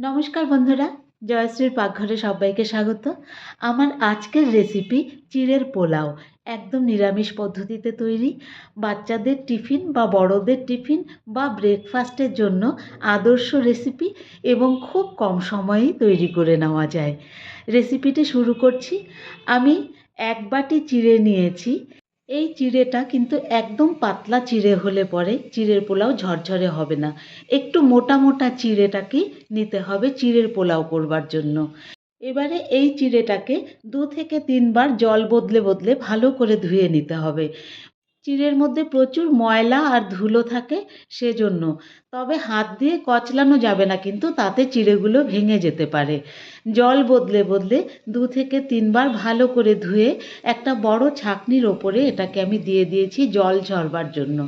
নমস্কার বন্ধুরা, জয়শ্রীর পাকঘরে সবাইকে স্বাগত। আমার আজকের রেসিপি চিড়ের পোলাও, একদম নিরামিষ পদ্ধতিতে তৈরি। বাচ্চাদের টিফিন বা বড়দের টিফিন বা ব্রেকফাস্টের জন্য আদর্শ রেসিপি এবং খুব কম সময়েই তৈরি করে নেওয়া যায়। রেসিপিটি শুরু করছি। আমি এক বাটি চিড়ে নিয়েছি। এই চিড়েটা কিন্তু একদম পাতলা চিড়ে হলে পরে চিড়ের পোলাও ঝরঝরে হবে না। একটু মোটা মোটা চিড়েটাকে নিতে হবে চিড়ের পোলাও করবার জন্য। এবারে এই চিড়েটাকে দু থেকে তিনবার জল বদলে বদলে ভালো করে ধুয়ে নিতে হবে। চিড়ের মধ্যে প্রচুর ময়লা আর ধুলো থাকে সেজন্য। তবে হাত দিয়ে কচলানো যাবে না কিন্তু তাতে চিড়েগুলো ভেঙে যেতে পারে। জল বদলে বদলে দু থেকে তিনবার ভালো করে ধুয়ে একটা বড় ছাঁকনির ওপরে এটাকে আমি দিয়ে দিয়েছি জল ঝরবার জন্য।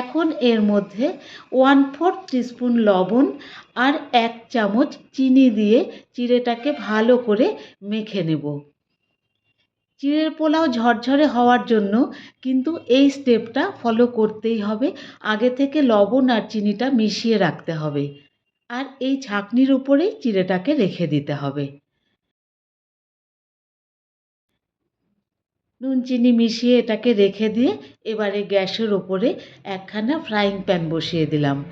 এখন এর মধ্যে ওয়ান ফোর্থ টিস্পুন লবণ আর এক চামচ চিনি দিয়ে চিড়েটাকে ভালো করে মেখে নেব। চিড়ের পোলাও ঝরঝরে হওয়ার জন্য কিন্তু এই স্টেপটা ফলো করতেই হবে। আগে থেকে লবণ আর চিনিটা মিশিয়ে রাখতে হবে। আর এই ছাঁকনির উপরেই চিড়েটাকে রেখে দিতে হবে। নুন, চিনি মিশিয়ে এটাকে রেখে দিয়ে এবারে গ্যাসের ওপরে একখানা ফ্রাইং প্যান বসিয়ে দিলাম।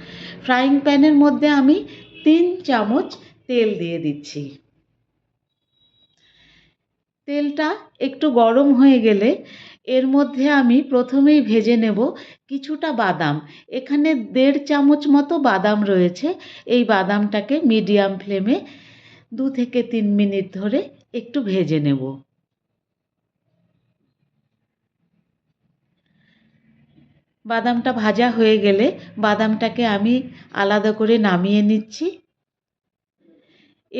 ফ্রাইং প্যানের মধ্যে আমি তিন চামচ তেল দিয়ে দিচ্ছি। তেলটা একটু গরম হয়ে গেলে এর মধ্যে আমি প্রথমেই ভেজে নেব কিছুটা বাদাম। এখানে দেড় চামচ মতো বাদাম রয়েছে। এই বাদামটাকে মিডিয়াম ফ্লেমে দু থেকে তিন মিনিট ধরে একটু ভেজে নেব। বাদামটা ভাজা হয়ে গেলে বাদামটাকে আমি আলাদা করে নামিয়ে নিচ্ছি।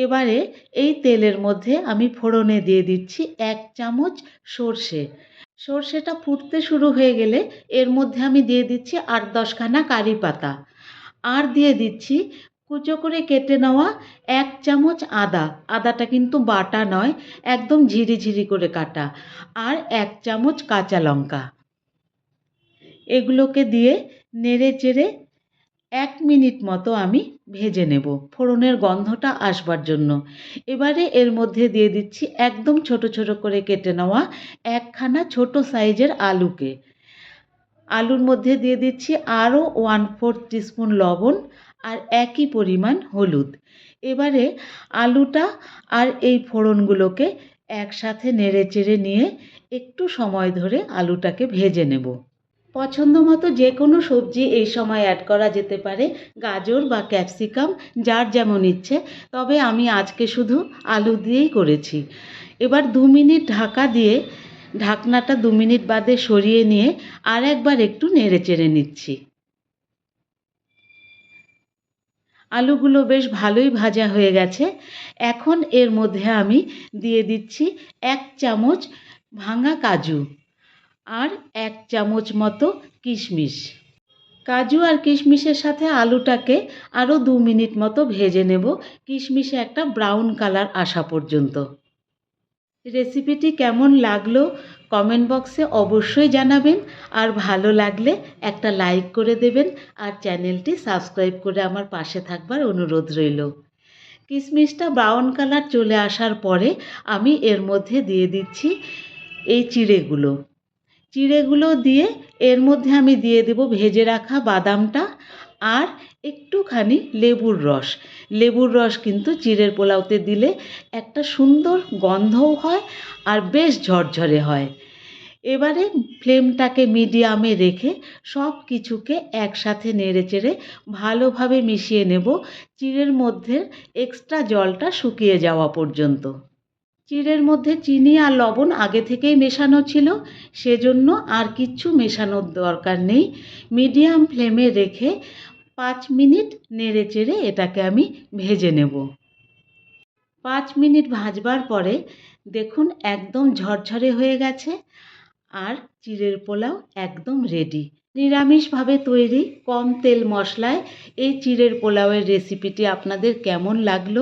এবারে এই তেলের মধ্যে আমি ফোড়নে দিয়ে দিচ্ছি এক চামচ সর্ষে। সর্ষেটা ফুটতে শুরু হয়ে গেলে এর মধ্যে আমি দিয়ে দিচ্ছি আট দশখানা কারি পাতা। আর দিয়ে দিচ্ছি কুচো করে কেটে নেওয়া এক চামচ আদা। আদাটা কিন্তু বাটা নয়, একদম ঝিরিঝিরি করে কাটা। আর এক চামচ কাঁচা লঙ্কা। এগুলোকে দিয়ে নেড়ে চেড়ে এক মিনিট মতো আমি ভেজে নেব। ফোড়নের গন্ধটা আসবার জন্য। এবারে এর মধ্যে দিয়ে দিচ্ছি একদম ছোট ছোট করে কেটে নেওয়া একখানা ছোট সাইজের আলুকে। আলুর মধ্যে দিয়ে দিচ্ছি আরও ওয়ান ফোর্থ টিস্পুন লবণ আর একই পরিমাণ হলুদ। এবারে আলুটা আর এই ফোড়নগুলোকে একসাথে নেড়ে চেড়ে নিয়ে একটু সময় ধরে আলুটাকে ভেজে নেব। পছন্দ মতো যে কোনো সবজি এই সময় অ্যাড করা যেতে পারে, গাজর বা ক্যাপসিকাম যার যেমন ইচ্ছে। তবে আমি আজকে শুধু আলু দিয়েই করেছি। এবার দু মিনিট ঢাকা দিয়ে ঢাকনাটা দু মিনিট বাদে সরিয়ে নিয়ে আর একবার একটু নেড়ে চেড়ে নিচ্ছি। আলুগুলো বেশ ভালোই ভাজা হয়ে গেছে। এখন এর মধ্যে আমি দিয়ে দিচ্ছি এক চামচ ভাঙা কাজু। আর এক চামচ মতো কিশমিশ। কাজু আর কিশমিশের সাথে আলুটাকে আরও দু মিনিট মতো ভেজে নেব। কিশমিশে একটা ব্রাউন কালার আসা পর্যন্ত। রেসিপিটি কেমন লাগল কমেন্ট বক্সে অবশ্যই জানাবেন। আর ভালো লাগলে একটা লাইক করে দেবেন। আর চ্যানেলটি সাবস্ক্রাইব করে আমার পাশে থাকবার অনুরোধ রইল। কিশমিশটা ব্রাউন কালার চলে আসার পরে আমি এর মধ্যে দিয়ে দিচ্ছি এই চিড়েগুলো। চিড়েগুলো দিয়ে এর মধ্যে আমি দিয়ে দেব ভেজে রাখা বাদামটা আর একটুখানি লেবুর রস। লেবুর রস কিন্তু চিড়ের পোলাওতে দিলে একটা সুন্দর গন্ধও হয় আর বেশ ঝরঝরে হয়। এবারে ফ্লেমটাকে মিডিয়ামে রেখে সব কিছুকে একসাথে নেড়ে চেড়ে ভালোভাবে মিশিয়ে নেব। চিড়ের মধ্যে এক্সট্রা জলটা শুকিয়ে যাওয়া পর্যন্ত। চিড়ের মধ্যে চিনি আর লবণ আগে থেকেই মেশানো ছিল, সেজন্য আর কিচ্ছু মেশানোর দরকার নেই। মিডিয়াম ফ্লেমে রেখে পাঁচ মিনিট নেড়ে চেড়ে এটাকে আমি ভেজে নেব। পাঁচ মিনিট ভাজবার পরে দেখুন একদম ঝরঝরে হয়ে গেছে। আর চিড়ের পোলাও একদম রেডি নিরামিষভাবে তৈরি কম তেল মশলায় এই চিড়ের পোলাওয়ের রেসিপিটি আপনাদের কেমন লাগল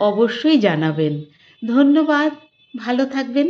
অবশ্যই জানাবেন। ধন্যবাদ, ভালো থাকবেন।